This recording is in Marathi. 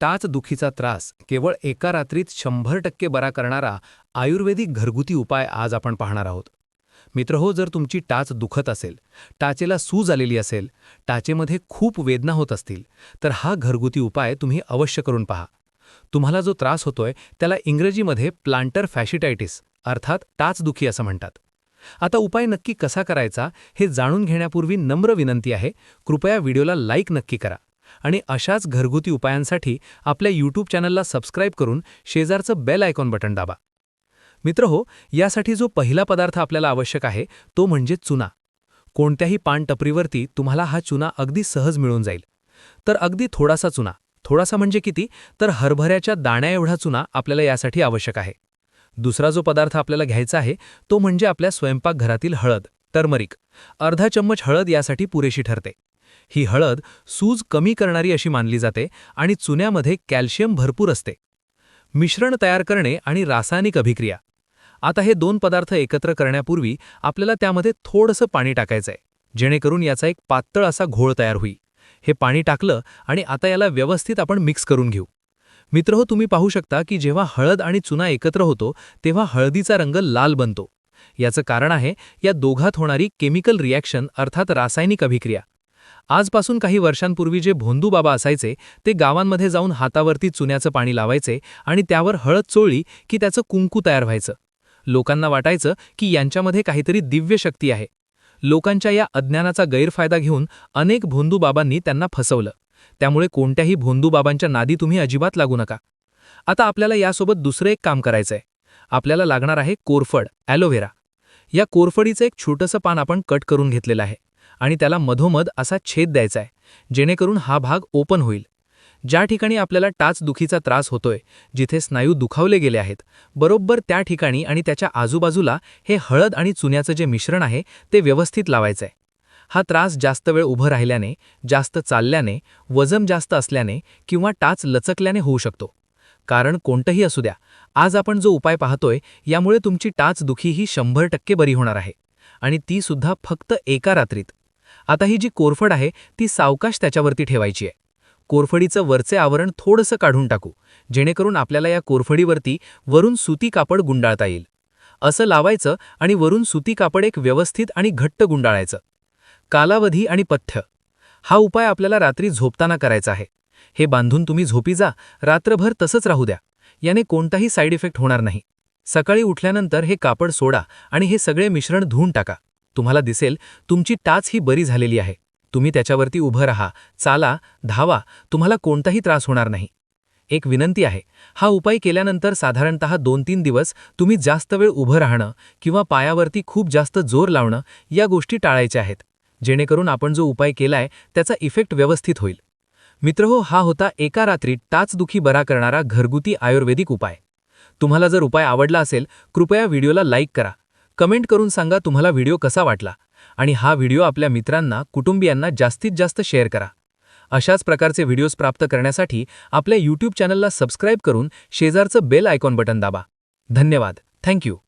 टाच दुखीचा त्रास केवळ एका रात्रीत शंभर टक्के बरा करणारा आयुर्वेदिक घरगुती उपाय आज आपण पाहणार आहोत. मित्रहो जर तुमची टाच दुखत असेल टाचेला सूज आलेली असेल टाचेमध्ये खूप वेदना होत असतील तर हा घरगुती उपाय तुम्ही अवश्य करून पहा. तुम्हाला जो त्रास होतोय त्याला इंग्रजीमध्ये प्लांटर फॅशिटायटिस अर्थात टाचदुखी असं म्हणतात. आता उपाय नक्की कसा करायचा हे जाणून घेण्यापूर्वी नम्र विनंती आहे कृपया व्हिडिओला लाईक नक्की करा. आणि अशाच घरगुती उपायांसाठी आपल्या यूट्यूब चॅनलला सबस्क्राईब करून शेजारचं बेल आयकॉन बटन दाबा. मित्र हो यासाठी जो पहिला पदार्थ आपल्याला आवश्यक आहे तो म्हणजे चुना. कोणत्याही पानटपरीवरती तुम्हाला हा चुना अगदी सहज मिळून जाईल. तर अगदी थोडासा चुना. थोडासा म्हणजे किती? तर हरभऱ्याच्या दाण्या एवढा चुना आपल्याला यासाठी आवश्यक आहे. दुसरा जो पदार्थ आपल्याला घ्यायचा आहे तो म्हणजे आपल्या स्वयंपाकघरातील हळद टर्मरिक. अर्धा चम्मच हळद यासाठी पुरेशी ठरते. ही हळद सूज कमी करणारी अशी मानली जाते आणि चुन्यामध्ये कॅल्शियम भरपूर असते. मिश्रण तयार करणे आणि रासायनिक अभिक्रिया. आता हे दोन पदार्थ एकत्र करण्यापूर्वी आपल्याला त्यामध्ये थोडंसं पाणी टाकायचंय जेणेकरून याचा एक पातळ असा घोळ तयार होईल. हे पाणी टाकलं आणि आता याला व्यवस्थित आपण मिक्स करून घेऊ. मित्रहो तुम्ही पाहू शकता की जेव्हा हळद आणि चुना एकत्र होतो तेव्हा हळदीचा रंग लाल बनतो. याचं कारण आहे या दोघात होणारी केमिकल रिॲक्शन अर्थात रासायनिक अभिक्रिया. आजपासून काही वर्षांपूर्वी जे भोंदू बाबा असायचे ते गावांमध्ये जाऊन हातावरती चुन्याचं पाणी लावायचे आणि त्यावर हळद चोळली की त्याचं कुंकू तयार व्हायचं. लोकांना वाटायचं की यांच्यामध्ये काहीतरी दिव्य शक्ती आहे. लोकांच्या या अज्ञानाचा गैरफायदा घेऊन अनेक भोंदूबाबांनी त्यांना फसवलं. त्यामुळे कोणत्याही भोंदूबाबांच्या नादी तुम्ही अजिबात लागू नका. आता आपल्याला यासोबत दुसरं एक काम करायचंय. आपल्याला लागणार आहे कोरफड ॲलोव्हेरा. या कोरफडीचं एक छोटंसं पान आपण कट करून घेतलेलं आहे. आणि त्याला मधोमध असा छेद द्यायचा आहे जेणेकरून हा भाग ओपन होईल. ज्या ठिकाणी आपल्याला टाचदुखीचा त्रास होतोय जिथे स्नायू दुखावले गेले आहेत बरोबर त्या ठिकाणी आणि त्याच्या आजूबाजूला हे हळद आणि चुन्याचं जे मिश्रण आहे ते व्यवस्थित लावायचं आहे हा त्रास जास्त वेळ उभं राहिल्याने जास्त चालल्याने वजन जास्त असल्याने किंवा टाच लचकल्याने होऊ शकतो. कारण कोणतंही असू द्या आज आपण जो उपाय पाहतोय यामुळे तुमची टाच दुखी ही शंभर टक्के बरी होणार आहे. आणि ती सुद्धा फक्त एका रात्रीत. आता ही जी कोरफड आहे ती सावकाश त्याच्यावरती ठेवायची आहे. कोरफडीचं वरचे आवरण थोडंसं काढून टाकू जेणेकरून आपल्याला या कोरफडीवरती वरून सुती कापड गुंडाळता येईल. असं लावायचं आणि वरून सुती कापड एक व्यवस्थित आणि घट्ट गुंडाळायचं. कालावधी आणि पथ्य. हा उपाय आपल्याला रात्री झोपताना करायचा आहे. हे बांधून तुम्ही झोपी जा रात्रभर तसंच राहू द्या. याने कोणताही साईड इफेक्ट होणार नाही. सकाळी उठल्यानंतर हे कापड सोडा आणि हे सगळे मिश्रण धुवून टाका. तुम्हाला दिसेल तुमची टाच ही बरी झालेली आहे. तुम्ही त्याच्यावरती उभं राहा चाला धावा तुम्हाला कोणताही त्रास होणार नाही. एक विनंती आहे हा उपाय केल्यानंतर साधारणतः दोन तीन दिवस तुम्ही जास्त वेळ उभं राहणं किंवा पायावरती खूप जास्त जोर लावणं या गोष्टी टाळायच्या आहेत जेणेकरून आपण जो उपाय केलाय त्याचा इफेक्ट व्यवस्थित होईल. मित्रहो हा होता एका रात्री टाचदुखी बरा करणारा घरगुती आयुर्वेदिक उपाय. तुम्हाला जर उपाय आवडला असेल कृपया व्हिडिओला लाईक करा. कमेंट करून सांगा तुम्हाला व्हिडिओ कसा वाटला आणि हा व्हिडिओ आपल्या मित्रांना कुटुंबियांना जास्तीत जास्त शेअर करा. अशाच प्रकारचे व्हिडिओज प्राप्त करण्यासाठी आपल्या यूट्यूब चॅनलला सबस्क्राईब करून शेजारचं बेल आयकॉन बटन दाबा. धन्यवाद. थँक्यू